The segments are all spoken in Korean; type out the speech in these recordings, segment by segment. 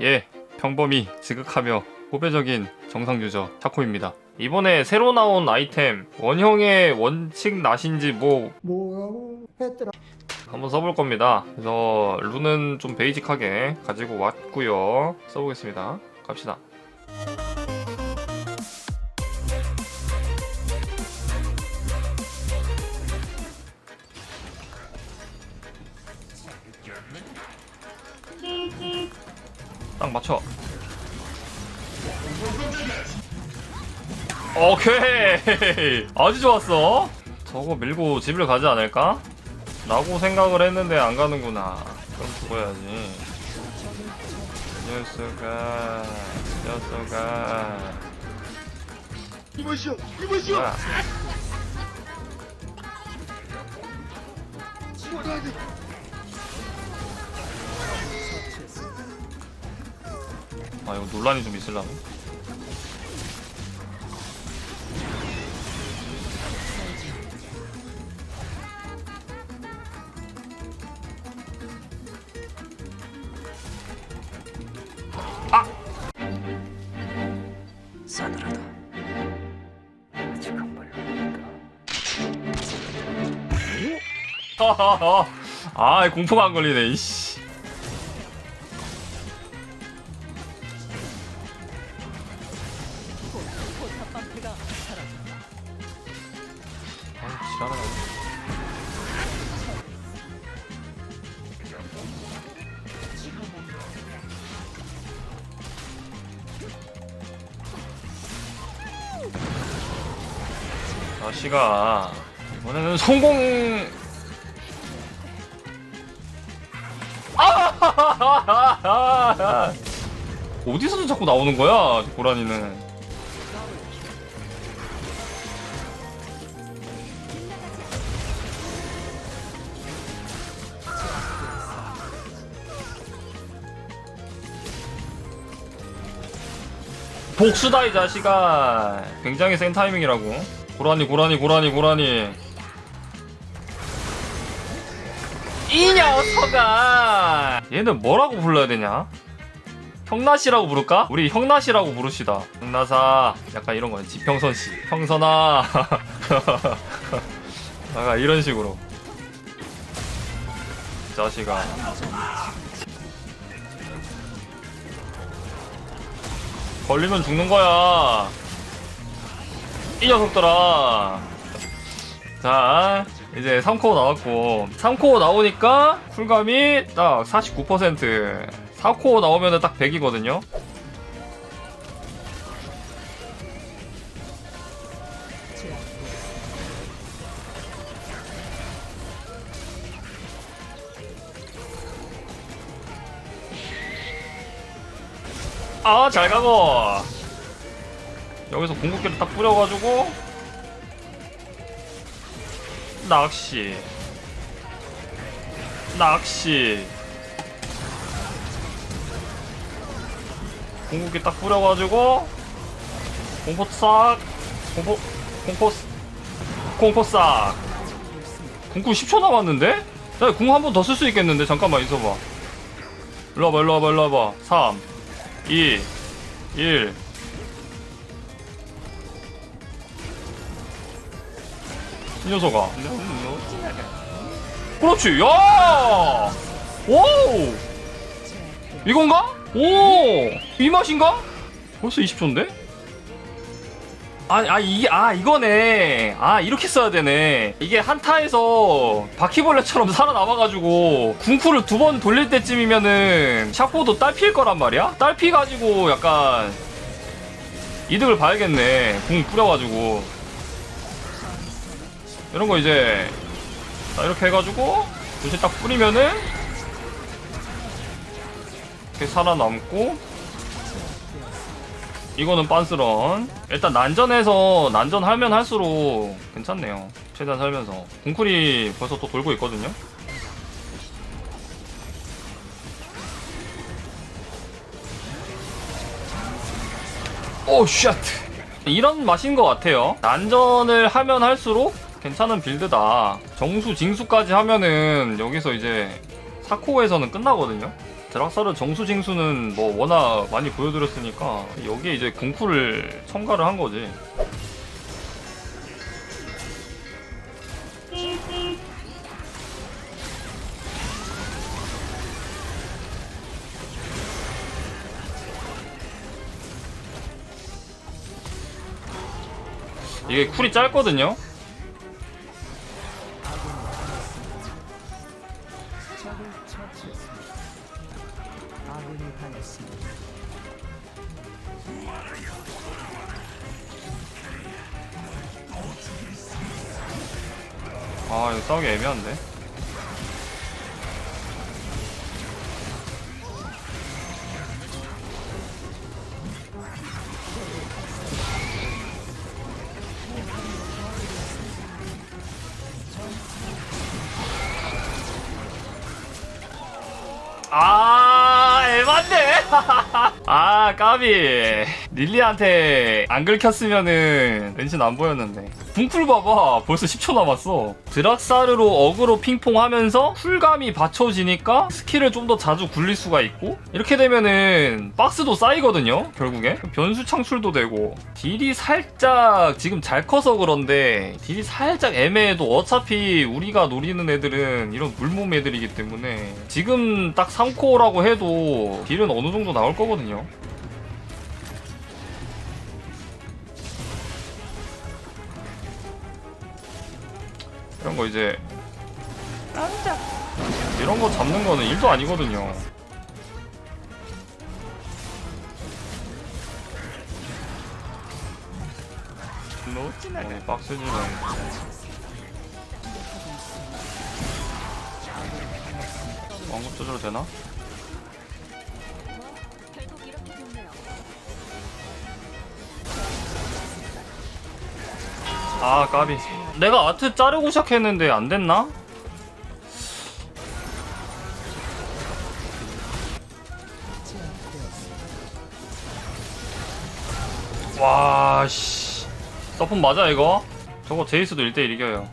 예, 평범히 지극하며 고배적인 정상 유저 차코입니다. 이번에 새로 나온 아이템 원형의 원칙 낫인지 뭐 뭐라고 했더라 한번 써볼 겁니다. 그래서 룬은 좀 베이직하게 가지고 왔고요. 써보겠습니다. 갑시다. 딱 맞춰. 오케이. 아주 좋았어. 저거 밀고 집을 가지 않을까? 라고 생각을 했는데 안 가는구나. 그럼 죽어야지. 이 녀석아 이 녀석아. 이보시오 이보시오. 뭐야 아 이거 논란이 좀 있을라나? 싸늘하다. 아직 한 발로 간다. 아 공포가 안 걸리네 이씨 자식아 이번에는 성공! 아! 어디서 자꾸 나오는 거야 고라니는. 복수다 이 자식아. 굉장히 센 타이밍이라고 고라니 고라니 고라니 고라니. 이 녀석아! 얘는 뭐라고 불러야 되냐? 형나씨라고 부를까? 우리 형나씨라고 부릅시다. 형나사. 약간 이런 거야 지평선씨. 형선아. 약간 이런 식으로. 이 자식아. 걸리면 죽는 거야 이 녀석들아. 자 이제 3코어 나왔고. 3코어 나오니까 쿨감이 딱 49% 4코어 나오면 딱 100이거든요. 아 잘 가고 여기서 궁극기를 딱 뿌려가지고 낚시. 낚시. 궁극기 딱 뿌려가지고 공포 싹 공포 공포 공포 싹. 궁구 10초 남았는데? 나 궁 한 번 더 쓸 수 있겠는데? 잠깐만 있어봐. 일로 와봐 일로 와봐 일로 와봐. 3 2 1 이 녀석아. 그렇지, 야! 오! 이건가? 오! 이 맛인가? 벌써 20초인데? 아, 아, 이게, 아, 이거네. 아, 이렇게 써야 되네. 이게 한타에서 바퀴벌레처럼 살아남아가지고, 궁풀을 두번 돌릴 때쯤이면은, 샤코도 딸피일 거란 말이야? 딸피 가지고 약간, 이득을 봐야겠네. 궁 뿌려가지고. 이런 거 이제 자, 이렇게 해가지고 도시 딱 뿌리면은 이렇게 살아남고 이거는 빤스런. 일단 난전에서 난전하면 할수록 괜찮네요. 최대한 살면서. 궁쿨이 벌써 또 돌고 있거든요. 오 쉣! 이런 맛인 것 같아요. 난전을 하면 할수록 괜찮은 빌드다. 정수 징수까지 하면은 여기서 이제 사코에서는 끝나거든요. 드락사르 정수 징수는 뭐 워낙 많이 보여드렸으니까 여기에 이제 궁풀을 첨가를 한 거지. 이게 쿨이 짧거든요. 아 이거 싸우기 애매한데. 아, 까비. 릴리한테 안 긁혔으면은 렌즈는 안 보였는데. 붕풀 봐봐. 벌써 10초 남았어. 드락사르로 어그로 핑퐁 하면서 쿨감이 받쳐지니까 스킬을 좀 더 자주 굴릴 수가 있고 이렇게 되면은 박스도 쌓이거든요. 결국에. 변수 창출도 되고. 딜이 살짝 지금 잘 커서 그런데 딜이 살짝 애매해도 어차피 우리가 노리는 애들은 이런 물몸 애들이기 때문에 지금 딱 3코어라고 해도 딜은 어느 정도 나올 거거든요. 이런 거 이제 이런 거 잡는 거는 일도 아니거든요. 놓치네 박스지는 왕급 조절 되나? 아 까비 내가 아트 자르고 시작했는데 안 됐나? 와씨 서폰 맞아 이거? 저거 제이스도 1대1 이겨요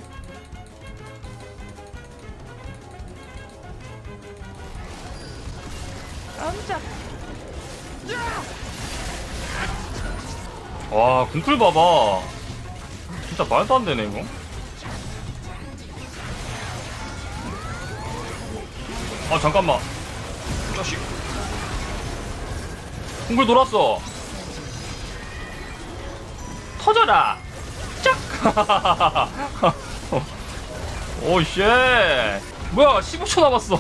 와 궁풀 봐봐 진짜 말도 안 되네 이거. 아 잠깐만. 자식. 궁글 돌았어. 터져라. 짝. 오 쉣. 뭐야 15초 남았어.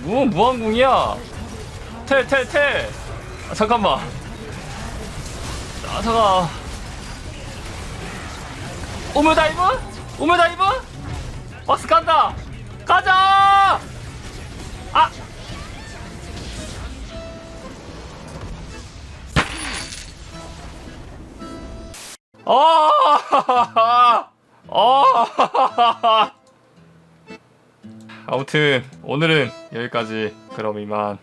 뭐 무한궁이야. 텔 텔 텔. 아, 잠깐만. 아 잠깐. 오메 다이브? 오메 다이브? 박스 간다! 가자! 아! 아! 아! 아무튼 오늘은 여기까지 그럼 이만